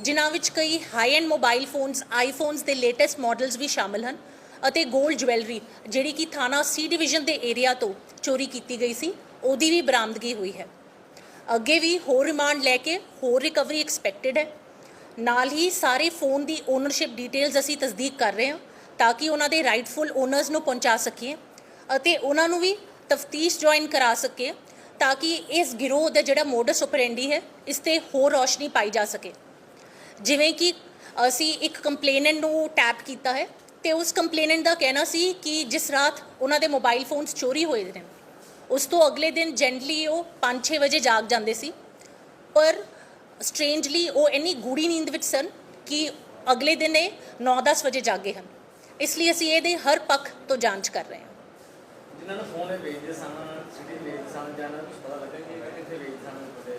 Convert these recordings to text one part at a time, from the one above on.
ਜਿਨ੍ਹਾਂ ਵਿੱਚ ਕਈ high end mobile phones iPhones ਦੇ ਲੇਟੈਸਟ ਮਾਡਲਸ ਵੀ ਸ਼ਾਮਲ ਹਨ ਅਤੇ 골ਡ ਜੁਐਲਰੀ ਜਿਹੜੀ ਕਿ ਥਾਣਾ ਸੀ ਡਿਵੀਜ਼ਨ ਦੇ ਏਰੀਆ ਤੋਂ ਚੋਰੀ ਕੀਤੀ ਗਈ ਸੀ, ਉਹਦੀ ਵੀ ਬਰਾਮਦਗੀ ਹੋਈ ਹੈ। ਅੱਗੇ ਵੀ ਹੋਰ ਰਿਮਾਂਡ ਲੈ ਕੇ ਹੋਰ ਰਿਕਵਰੀ ਐਕਸਪੈਕਟਡ ਹੈ। ਨਾਲ ਹੀ ਸਾਰੇ ਫੋਨ ਦੀ ਓਨਰਸ਼ਿਪ ਡਿਟੇਲਸ ਅਸੀਂ ਤਸਦੀਕ ਕਰ ਰਹੇ ਹਾਂ ਤਾਂ ਕਿ ਉਹਨਾਂ ਦੇ ਰਾਈਟਫੁਲ ਓਨਰਸ ਨੂੰ ਪਹੁੰਚਾ ਸਕੀਏ ਅਤੇ ਉਹਨਾਂ ਨੂੰ ਵੀ ਤਫਤੀਸ਼ ਜੁਆਇਨ ਕਰਾ ਸਕੀਏ ਤਾਂ ਕਿ ਇਸ ਗਿਰੋਹ ਦਾ ਜਿਹੜਾ ਮੋਡਸ ਆਪਰੈਂਡੀ ਹੈ, ਇਸ ਤੇ ਹੋਰ ਰੌਸ਼ਨੀ ਪਾਈ ਜਾ ਸਕੇ। ਜਿਵੇਂ ਕਿ ਅਸੀਂ ਇੱਕ ਕੰਪਲੇਨੈਂਟ ਨੂੰ ਟੈਪ ਕੀਤਾ ਹੈ ਤੇ ਉਸ ਕੰਪਲੇਨੈਂਟ ਦਾ ਕਹਿਣਾ ਸੀ ਕਿ ਜਿਸ ਰਾਤ ਉਹਨਾਂ ਦੇ ਮੋਬਾਈਲ ਫੋਨਸ ਚੋਰੀ ਹੋਏ ਨੇ, ਉਸ ਤੋਂ ਅਗਲੇ ਦਿਨ ਜੈਂਟਲੀ ਉਹ 5-6 ਵਜੇ ਜਾਗ ਜਾਂਦੇ ਸੀ। ਪਰ ਸਟ੍ਰੇਂਜਲੀ ਉਹ ਇੰਨੀ ਗੂੜੀ ਨੀਂਦ ਵਿੱਚ ਸਨ ਕਿ ਅਗਲੇ ਦਿਨ ਇਹ 9-10 ਵਜੇ ਜਾਗੇ ਹਨ। ਇਸ ਲਈ ਅਸੀਂ ਇਹਦੇ ਹਰ ਪੱਖ ਤੋਂ ਜਾਂਚ ਕਰ ਰਹੇ ਹਾਂ। ਜਿਨ੍ਹਾਂ ਨੂੰ ਫੋਨ ਇਹ ਵੇਚਦੇ ਸਨ, ਸਿਟੀ ਵੇਚਦੇ ਸਨ ਜਾਂ ਇਹਨਾਂ ਪਤਾ ਲੱਗਾ ਕਿ ਇਹ ਕਿੱਥੇ ਵੇਚਦੇ ਸਨ ਉਹਦੇ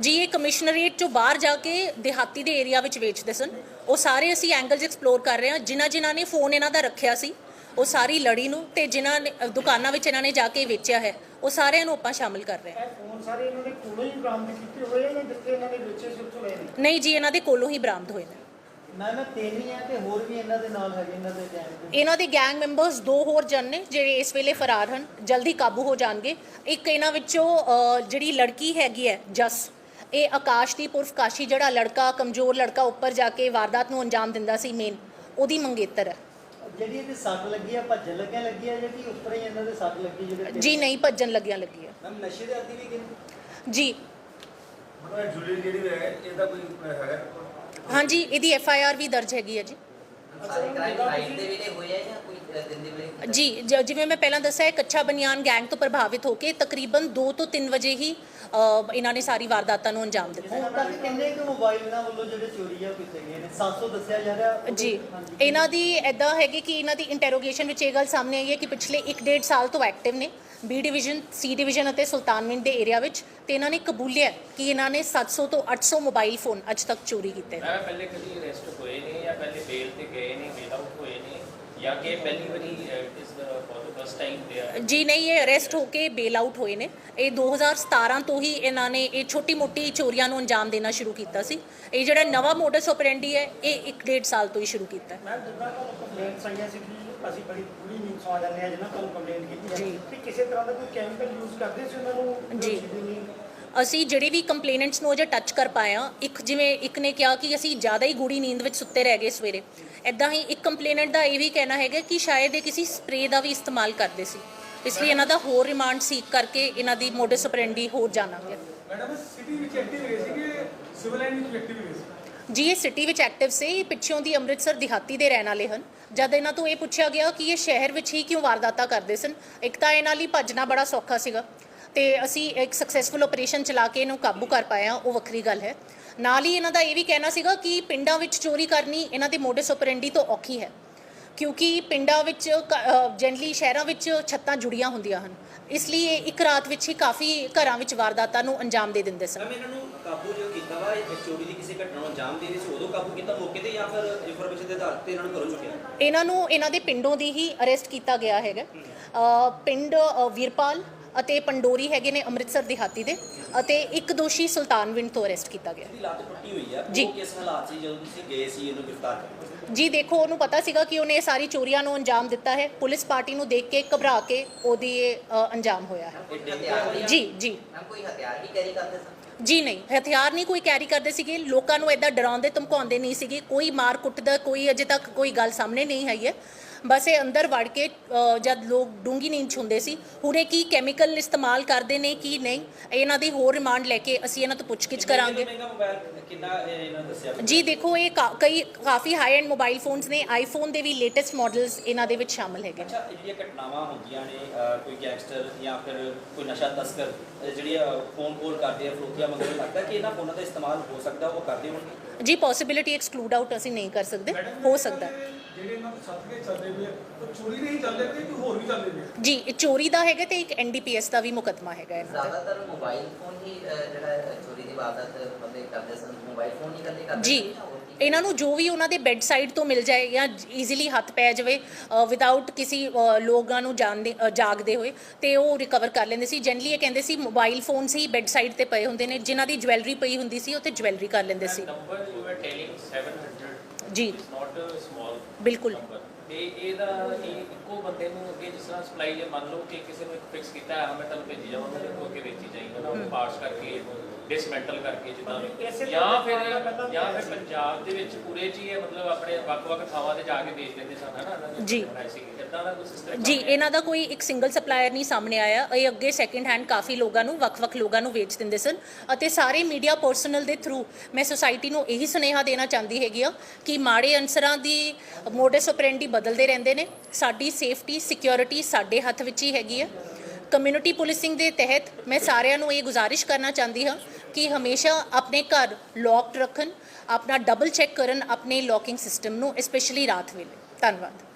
ਜੀ ਇਹ ਕਮਿਸ਼ਨਰੇਟ ਚੋਂ ਬਾਹਰ ਜਾ ਕੇ ਦਿਹਾਤੀ ਦੇ ਏਰੀਆ ਵਿੱਚ ਵੇਚਦੇ ਸਨ। ਉਹ ਸਾਰੇ ਅਸੀਂ ਐਂਗਲਸ ਐਕਸਪਲੋਰ ਕਰ ਰਹੇ ਹਾਂ। ਜਿਨ੍ਹਾਂ ਜਿਨ੍ਹਾਂ ਨੇ ਫੋਨ ਇਹਨਾਂ ਦਾ ਰੱਖਿਆ ਸੀ ਉਹ ਸਾਰੀ ਲੜੀ ਨੂੰ ਤੇ ਜਿਨ੍ਹਾਂ ਨੇ ਦੁਕਾਨਾਂ ਵਿੱਚ ਇਹਨਾਂ ਨੇ ਜਾ ਕੇ ਵੇਚਿਆ ਹੈ ਉਹ ਸਾਰਿਆਂ ਨੂੰ ਆਪਾਂ ਸ਼ਾਮਿਲ ਕਰ ਰਹੇ ਹਾਂ। ਇਹ ਫੋਨ ਸਾਰੇ ਇਹਨਾਂ ਦੇ ਕੋਲੋਂ ਹੀ ਬਰਾਮਦ ਕੀਤੇ ਹੋਏ ਆ ਜਾਂ ਜਿੱਥੇ ਇਹਨਾਂ ਨੇ ਵੇਚੇ ਸੀ ਉੱਥੋਂ ਲਏ ਨੇ? ਨਹੀਂ ਜੀ ਇਹਨਾਂ ਦੇ ਕੋਲੋਂ ਹੀ ਬਰਾਮਦ ਹੋਏ ਨੇ। ਮੈਂ ਨਾ ਤਿੰਨ ਹੀ ਆ ਤੇ ਹੋਰ ਵੀ ਇਹਨਾਂ ਦੇ ਨਾਲ ਹੈਗੇ ਇਹਨਾਂ ਦੇ ਗੈਂਗ ਦੇ। ਇਹਨਾਂ ਦੇ ਗੈਂਗ ਮੈਂਬਰਸ ਦੋ ਹੋਰ ਜਨ ਨੇ ਜਿਹੜੇ ਇਸ ਵੇਲੇ ਫਰਾਰ ਹਨ ਜਲਦੀ ਕਾਬੂ ਹੋ ਜਾਣਗੇ। ਇੱਕ ਇਹਨਾਂ ਵਿੱਚੋਂ ਜਿਹੜੀ ਲੜਕੀ ਹੈਗੀ ਹੈ ਜਸ। ਇਹ ਆਕਾਸ਼ਦੀਪ ਉਰਫ ਕਾਸ਼ੀ ਜਿਹੜਾ ਲੜਕਾ ਕਮਜ਼ੋਰ ਲੜਕਾ ਉੱਪਰ ਜਾ ਕੇ ਵਾਰਦਾਤ ਨੂੰ ਅੰਜਾਮ ਦਿੰਦਾ ਸੀ ਮੇਨ ਉਹਦੀ ਮੰਗੇਤਰ। ਹੈ ਜਿਹੜੀ ਇਹਦੇ ਸੱਟ ਲੱਗੀ ਆ ਭੱਜਣ ਲੱਗਿਆ ਲੱਗੀ ਆ ਜਿਹੜੀ ਉੱਪਰ ਹੀ ਇਹਨਾਂ ਦੇ ਸੱਟ ਲੱਗੀ ਜਿਹੜੇ ਜੀ ਨਹੀਂ ਭੱਜਣ ਲੱਗਿਆ ਲੱਗੀ ਮੈਮ ਨਸ਼ੇ ਦੇ ਆਦੀ ਵੀ ਕਿਨ ਜੀ। ਮਤਲਬ ਜੁਲੀ ਜਿਹੜੀ ਹੈ ਇਹਦਾ ਕੋਈ ਹੈਗਾ? ਹਾਂਜੀ ਇਹਦੀ ਐਫ ਆਈ ਆਰ ਵੀ ਦਰਜ ਹੈਗੀ ਆ ਜਾਂ। ਕੋਈ ਅ, ਦਿਨ ਦੇ ਵੇਲੇ ਜੀ ਜਿਵੇਂ ਮੈਂ ਪਹਿਲਾਂ ਦੱਸਿਆ ਕੱਚਾ ਬਨਿਆਨ ਗੈਂਗ ਤੋਂ ਪ੍ਰਭਾਵਿਤ ਹੋ ਕੇ ਤਕਰੀਬਨ 2 ਤੋਂ 3 ਵਜੇ ਹੀ ਇਹਨਾਂ ਨੇ ਸਾਰੀ ਵਾਰਦਾਤਾਂ ਨੂੰ ਅੰਜਾਮ ਦਿੱਤਾ। ਹੁਣ ਤੱਕ ਕਿੰਨੇ ਕੁ ਮੋਬਾਈਲ ਇਹਨਾਂ ਵੱਲੋਂ ਜਿਹੜੇ ਚੋਰੀ ਆ ਕੀਤੇ ਗਏ ਨੇ? 700 ਦੱਸਿਆ ਜਾ ਰਿਹਾ? ਜੀ। ਇਹਨਾਂ ਦੀ ਐਦਾਂ ਹੈਗੀ ਕਿ ਇਹਨਾਂ ਦੀ ਇੰਟਰੋਗੇਸ਼ਨ ਵਿੱਚ ਇਹ ਗੱਲ ਸਾਹਮਣੇ ਆਈ ਹੈ ਕਿ ਪਿਛਲੇ 1.5 ਸਾਲ ਤੋਂ ਐਕਟਿਵ ਨੇ। ਬੀ ਡਿਵੀਜ਼ਨ ਸੀ ਡਿਵੀਜ਼ਨ ਅਤੇ ਸੁਲਤਾਨਵਿੰਡ ਦੇ ਏਰੀਆ ਵਿੱਚ। ਤੇ ਇਹਨਾਂ ਨੇ ਕਬੂਲਿਆ ਕਿ ਇਹਨਾਂ ਨੇ 700 ਤੋਂ 800 ਮੋਬਾਈਲ ਫੋਨ ਅੱਜ ਤੱਕ ਚੋਰੀ ਕੀਤੇ ਨੇ। ਪਹਿਲੇ ਕਦੀ ਅਰੈਸਟ ਹੋਏ ਨੇ ਜਾਂ ਪਹਿਲੇ ਬੇਲ ਤੇ ਗਏ ਨੇ ਬੇਲ ਆਊਟ ਹੋਏ ਨੇ ਜਾਂ ਕਿ ਪਹਿਲੀ ਵਾਰੀ it is for the first time ਦੇ ਆ ਜੀ ਨਹੀਂ ਇਹ ਅਰੈਸਟ ਹੋ ਕੇ ਬੇਲ ਆਊਟ ਹੋਏ ਨੇ ਇਹ 2017 ਤੋਂ ਹੀ ਇਹਨਾਂ ਨੇ ਇਹ ਛੋਟੀ-ਮੋਟੀ ਚੋਰੀਆਂ ਨੂੰ ਅੰਜਾਮ ਦੇਣਾ ਸ਼ੁਰੂ ਕੀਤਾ ਸੀ ਇਹ ਜਿਹੜਾ ਨਵਾਂ ਮੋਡਸ ਆਪਰੈਂਡੀ ਹੈ ਇਹ 1.5 ਸਾਲ ਤੋਂ ਹੀ ਸ਼ੁਰੂ ਕੀਤਾ ਹੈ ਮੈਂ ਜਿੱਦਾਂ ਤੁਹਾਨੂੰ ਕੰਪਲੇਂਟਸ ਆਈਆਂ ਸੀ ਕਿ ਅਸੀਂ ਬੜੀ ਪੂਰੀ ਨੀਂਦ ਸੌ ਜਾਂਦੇ ਆ ਜਿਹਨਾਂ ਕੋਲ ਕੰਪਲੇਂਟ ਕੀਤੀ ਜੀ। ਹੈ ਕਿ ਕਿਸੇ ਤਰ੍ਹਾਂ ਦਾ ਕੋਈ ਕੈਮੀਕਲ ਯੂਜ਼ ਕਰਦੇ ਸੀ ਉਹਨਾਂ ਨੂੰ? ਜੀ। ਅਸੀਂ ਜਿਹੜੇ ਵੀ ਕੰਪਲੇਨੈਂਟਸ ਨੂੰ ਅਜੇ ਟੱਚ ਕਰ ਹਾਂ ਇੱਕ ਜਿਵੇਂ ਇੱਕ ਨੇ ਕਿਹਾ ਕਿ ਅਸੀਂ ਜ਼ਿਆਦਾ ਹੀ ਗੂੜੀ ਨੀਂਦ ਵਿੱਚ ਸੁੱਤੇ ਰਹਿ ਗਏ ਸਵੇਰੇ। ਐਦਾਂ ਹੀ ਇੱਕ ਕੰਪਲੇਨੈਂਟ ਦਾ ਇਹ ਵੀ ਕਹਿਣਾ ਹੈਗਾ ਕਿ ਸ਼ਾਇਦ ਇਹ ਕਿਸੇ ਸਪਰੇ ਦਾ ਵੀ ਇਸਤੇਮਾਲ ਕਰਦੇ ਸੀ। ਇਸ ਲਈ ਇਹਨਾਂ ਦਾ ਹੋਰ ਰਿਮਾਂਡ ਸੀਕ ਕਰਕੇ ਇਹਨਾਂ ਦੀ ਮੋਡਸ ਆਪਰੈਂਡੀ ਹੋਰ ਜਾਣਾਂਗੇ। ਮੈਡਮ ਸਿਟੀ ਵਿੱਚ ਐਕਟਿਵ ਰਹੇ ਸੀਗੇ? ਸਿਵਲ ਲਾਈਨ ਵਿੱਚ ਐਕਟਿਵ ਰਹੇ ਸੀ? ਜੀ ਇਹ ਸਿਟੀ ਵਿੱਚ ਐਕਟਿਵ ਸੀ ਪਿੱਛੋਂ ਦੀ ਅੰਮ੍ਰਿਤਸਰ ਦਿਹਾਤੀ ਦੇ ਰਹਿਣ ਵਾਲੇ ਹਨ। ਜਦ ਇਹਨਾਂ ਤੋਂ ਇਹ ਪੁੱਛਿਆ ਗਿਆ ਕਿ ਇਹ ਸ਼ਹਿਰ ਵਿੱਚ ਹੀ ਕਿਉਂ ਵਾਰਦਾਤਾਂ ਕਰਦੇ ਸਨ ਇੱਕ ਤਾਂ ਇਹਨਾਂ ਲਈ ਭੱਜਣਾ ਬੜਾ ਸੌਖਾ ਸੀਗਾ। ਤੇ ਅਸੀਂ ਇੱਕ ਸਕਸੈਸਫੁਲ ਆਪਰੇਸ਼ਨ ਚਲਾ ਕੇ ਇਹਨੂੰ ਕਾਬੂ ਕਰ ਪਾਇਆ ਉਹ ਵੱਖਰੀ ਗੱਲ ਹੈ। ਨਾਲ ਹੀ ਇਹਨਾਂ ਦਾ ਇਹ ਵੀ ਕਹਿਣਾ ਸੀਗਾ ਕਿ ਪਿੰਡਾਂ ਵਿੱਚ ਚੋਰੀ ਕਰਨੀ ਇਹਨਾਂ ਦੇ ਮੋਡਸ ਆਪਰੈਂਡੀ ਤੋਂ ਔਖੀ ਹੈ। ਕਿਉਂਕਿ ਪਿੰਡਾਂ ਵਿੱਚ ਜਨਰਲੀ ਸ਼ਹਿਰਾਂ ਵਿੱਚ ਛੱਤਾਂ ਜੁੜੀਆਂ ਹੁੰਦੀਆਂ ਹਨ। ਇਸ ਲਈ ਇਹ ਇੱਕ ਰਾਤ ਵਿੱਚ ਹੀ ਕਾਫੀ ਘਰਾਂ ਵਿੱਚ ਵਾਰਦਾਤਾਂ ਨੂੰ ਅੰਜਾਮ ਦੇ ਦਿੰਦੇ ਸਨ। ਮੈਮ ਇਹਨਾਂ ਨੂੰ ਕਾਬੂ ਜੋ ਕੀਤਾ ਵਾ ਇਹ ਚੋਰੀ ਦੀ ਕਿਸੇ ਘਟਨਾ ਨੂੰ ਅੰਜਾਮ ਦੇ ਰਹੀ ਸੀ ਉਦੋਂ ਕਾਬੂ ਕੀਤਾ ਮੌਕੇ ਤੇ ਜਾਂ ਫਿਰ ਇਨਫੋਰਮੇਸ਼ਨ ਦੇ ਆਧਾਰ ਤੇ ਇਹਨਾਂ ਨੂੰ ਘਰੋਂ ਚੁੱਕਿਆ ਇਹਨਾਂ ਨੂੰ ਇਹਨਾਂ ਦੇ ਪਿੰਡੋਂ ਦੀ ਹੀ ਅਰੈਸਟ ਕੀਤਾ ਗਿਆ ਹੈਗਾ। ਪਿੰਡ ਵੀਰਪਾਲ ਅਤੇ ਪੰਡੋਰੀ ਹੈਗੇ ਨੇ ਅੰਮ੍ਰਿਤਸਰ ਦਿਹਾਤੀ ਦੇ ਅਤੇ ਇੱਕ ਦੋਸ਼ੀ ਸੁਲਤਾਨਵਿੰਡ ਤੋਂ ਅਰੈਸਟ ਕੀਤਾ ਗਿਆ। ਇਹਦੀ ਲੱਤ ਟੁੱਟੀ ਹੋਈ ਆ। ਜੀ। ਉਹ ਕਿਸ ਹਾਲਾਤ ਸੀ ਜਦੋਂ ਤੁਸੀਂ ਗਏ ਸੀ ਇਹਨੂੰ ਗ੍ਰਿਫਤਾਰ ਕਰਨ ਜੀ ਦੇਖੋ ਉਹਨੂੰ ਪਤਾ ਸੀਗਾ ਕਿ ਉਹਨੇ ਇਹ ਸਾਰੀ ਚੋਰੀਆਂ ਨੂੰ ਅੰਜਾਮ ਦਿੱਤਾ ਹੈ। ਪੁਲਿਸ ਪਾਰਟੀ ਨੂੰ ਦੇਖ ਕੇ ਘਬਰਾ ਕੇ ਉਹਦੀ ਇਹ ਅ, ਅੰਜਾਮ ਹੋਇਆ ਹੈ। ਕੋਈ ਹਥਿਆਰ ਵੀ ਜੀ ਜੀ। ਮੈਮ ਕੋਈ ਹਥਿਆਰ ਵੀ ਕੈਰੀ ਕਰਦੇ ਸਨ? ਜੀ ਨਹੀਂ। ਹਥਿਆਰ ਨਹੀਂ ਕੋਈ ਕੈਰੀ ਕਰਦੇ ਸੀਗੇ। ਲੋਕਾਂ ਨੂੰ ਐਦਾਂ ਡਰਾਉਂਦੇ ਧਮਕਾਉਂਦੇ ਨਹੀਂ ਸੀਗੇ। ਕੋਈ ਮਾਰ ਕੁੱਟ ਦਾ ਕੋਈ ਅਜੇ ਤੱਕ ਕੋਈ ਗੱਲ ਸਾਹਮਣੇ ਨਹੀਂ ਆਈ ਹੈ। ਬਸ ਇਹ ਅੰਦਰ ਵੜ ਕੇ ਜਦ ਲੋਕ ਡੂੰਗੀ ਨੀਂਦ ਹੁੰਦੇ ਸੀ ਹੁਣ ਕੀ ਕੈਮੀਕਲ ਇਸਤੇਮਾਲ ਕਰਦੇ ਨੇ ਕੀ ਨਹੀਂ ਇਹਨਾਂ ਦੀ ਹੋਰ ਰਿਮਾਂਡ ਲੈ ਕੇ ਅਸੀਂ ਇਹਨਾਂ ਤੋਂ ਪੁੱਛਗਿੱਛ ਕਰਾਂਗੇ। ਜੀ ਦੇਖੋ ਇਹ ਕਈ ਕਾਫੀ ਹਾਈ ਐਂਡ ਮੋਬਾਈਲ ਫੋਨਸ ਨੇ ਆਈਫੋਨ ਦੇ ਵੀ ਲੇਟੈਸਟ ਮਾਡਲਸ ਇਹਨਾਂ ਦੇ ਵਿੱਚ ਸ਼ਾਮਲ ਹੈਗੇ ਅੱਛਾ ਜਿਹੜੀਆਂ ਘਟਨਾਵਾਂ ਹੁੰਦੀਆਂ ਨੇ ਕੋਈ ਗੈਂਗਸਟਰ ਜਾਂ ਫਿਰ ਕੋਈ ਨਸ਼ਾ ਤਸਕਰ ਜਿਹੜੀਆਂ ਫੋਨ ਕਾਲ ਕਰਦੇ ਆ ਫਰੋਤੀਆਂ ਮੰਗਣ ਲੱਗਦਾ ਕਿ ਇਹਨਾਂ ਫੋਨਾਂ ਦਾ ਇਸਤੇਮਾਲ ਹੋ ਸਕਦਾ ਉਹ ਕਰਦੇ ਹੋਣਗੇ? ਜੀ ਪੋਸਿਬਿਲਿਟੀ ਐਕਸਕਲੂਡ ਆਊਟ ਅਸੀਂ ਨਹੀਂ ਕਰ ਸਕਦੇ ਹੋ ਸਕਦਾ। ਜਿਹੜੇ ਇਹਨਾਂ ਦੇ ਸੱਤ ਕੇ ਚੱਲਦੇ ਪਏ ਆ, ਉਹ ਚੋਰੀ ਦੇ ਹੀ ਚੱਲਦੇ ਪਏ ਕਿ ਹੋਰ ਵੀ ਚੱਲਦੇ ਪਏ ਆ? ਜੀ ਇਹ ਚੋਰੀ ਦਾ ਹੈਗਾ ਤੇ ਇੱਕ ਐਨਡੀਪੀਐਸ ਦਾ ਵੀ ਮੁਕੱਦਮਾ ਹੈਗਾ ਇਹਨਾਂ ਤੇ ਜ਼ਿਆਦਾਤਰ ਮੋਬਾਈਲ ਫੋਨ ਹੀ ਅਹ, ਜਿਹੜਾ ਹੈ, ਚੋਰੀ ਦੀ ਵਾਰਦਾਤ ਬੰਦੇ ਕਰਦੇ ਸਨ ਮੋਬਾਈਲ ਫੋਨ ਹੀ ਕਰਦੇ ਕਰਦੇ ਜੀ ਸਨ ਜਾਂ ਹੋਰ ਕੀ? ਇਹਨਾਂ ਨੂੰ ਜੋ ਵੀ ਉਹਨਾਂ ਦੇ ਬੈੱਡ ਸਾਈਡ ਤੋਂ ਮਿਲ ਜਾਏ ਜਾਂ ਈਜ਼ੀਲੀ ਹੱਥ ਪੈ ਜਾਵੇ ਵਿਦਆਊਟ ਕਿਸੇ ਅ, ਲੋਕਾਂ ਨੂੰ ਜਾਣਦੇ ਅ, ਜਾਗਦੇ ਹੋਏ ਤੇ ਉਹ ਰਿਕਵਰ ਕਰ ਲੈਂਦੇ ਸੀ ਜਨਰਲੀ ਇਹ ਕਹਿੰਦੇ ਸੀ ਮੋਬਾਈਲ ਫੋਨਸ ਹੀ ਬੈੱਡ ਸਾਈਡ ਤੇ ਪਏ ਹੁੰਦੇ ਨੇ ਜਿਨ੍ਹਾਂ ਦੀ ਜਵੈਲਰੀ ਪਈ ਹੁੰਦੀ ਸੀ ਉਹ ਤੇ ਜਵੈਲਰੀ ਕਰ ਲੈਂਦੇ ਸੀ ਨੰਬਰ ਯੂ ਆਰ ਟੈਲਿੰਗ 700 ਜੀ ਇਟਸ ਨਾਟ ਸਮਾਲ ਬਿਲਕੁਲ ਤੇ ਇਹਦਾ ਇਹ ਇੱਕੋ ਬੰਦੇ ਨੂੰ ਅੱਗੇ ਜਿਸ ਤਰ੍ਹਾਂ ਸਪਲਾਈ ਜੇ ਮੰਨ ਲਓ ਕਿ ਕਿਸੇ ਨੂੰ ਇੱਕ ਫਿਕਸ ਕੀਤਾ ਹੈ ਮੈਂ ਤੁਹਾਨੂੰ ਭੇਜੀ ਜਾਵਾਂਗਾ ਤੇ ਉਹ ਅੱਗੇ ਵੇਚੀ ਜਾਏਗਾ ਨਾ ਉਹ ਪਾਰਟਸ ਕਰਕੇ ਡਿਸਮੈਂਟਲ ਕਰਕੇ ਜਿੱਦਾਂ ਵੀ ਇਸੇ ਜਾਂ ਤਰ੍ਹਾਂ ਫਿਰ ਜਾਂ। ਪੰਜਾਬ ਦੇ ਵਿੱਚ ਪੂਰੇ ਚ ਹੀ ਇਹ ਮਤਲਬ ਆਪਣੇ ਵੱਖ-ਵੱਖ ਥਾਵਾਂ ਤੇ ਜਾ ਕੇ ਵੇਚ ਦਿੰਦੇ ਸਨ ਹਨਾ ਜੀ। ਜੀ ਇਹਨਾਂ ਦਾ ਕੋਈ ਇੱਕ ਸਿੰਗਲ ਸਪਲਾਇਰ ਨਹੀਂ ਸਾਹਮਣੇ ਆਇਆ। ਇਹ ਅੱਗੇ ਸੈਕਿੰਡ ਹੈਂਡ ਕਾਫੀ ਲੋਕਾਂ ਨੂੰ ਵੱਖ-ਵੱਖ ਲੋਕਾਂ ਨੂੰ ਵੇਚ ਦਿੰਦੇ ਸਨ ਅਤੇ ਸਾਰੇ ਮੀਡੀਆ ਪਰਸਨਲ ਦੇ ਥਰੂ ਮੈਂ ਸੁਸਾਇਟੀ ਨੂੰ ਇਹੀ ਸੁਨੇਹਾ ਦੇਣਾ ਚਾਹੁੰਦੀ ਹੈਗੀ ਆ ਕਿ ਮਾੜੇ ਅਨਸਰਾਂ ਦੀ ਮੋਡਸ ਆਪਰੈਂਡੀ ਬਦਲਦੇ ਰਹਿੰਦੇ ਨੇ। ਸਾਡੀ ਸੇਫਟੀ ਸਿਕਿਉਰਿਟੀ ਸਾਡੇ ਹੱਥ ਵਿੱਚ ਹੀ ਹੈਗੀ ਹੈ ਕਮਿਊਨਿਟੀ ਪੁਲਿਸਿੰਗ ਦੇ ਤਹਿਤ ਮੈਂ ਸਾਰਿਆਂ ਨੂੰ ਇਹ ਗੁਜ਼ਾਰਿਸ਼ ਕਰਨਾ ਚਾਹੁੰਦੀ ਹਾਂ ਕਿ ਹਮੇਸ਼ਾ ਆਪਣੇ ਘਰ ਲੌਕਡ ਰੱਖਣ ਆਪਣਾ ਡਬਲ ਚੈੱਕ ਕਰਨ ਆਪਣੇ ਲੌਕਿੰਗ ਸਿਸਟਮ ਨੂੰ ਸਪੈਸ਼ਲੀ ਰਾਤ ਵੇਲੇ। ਧੰਨਵਾਦ।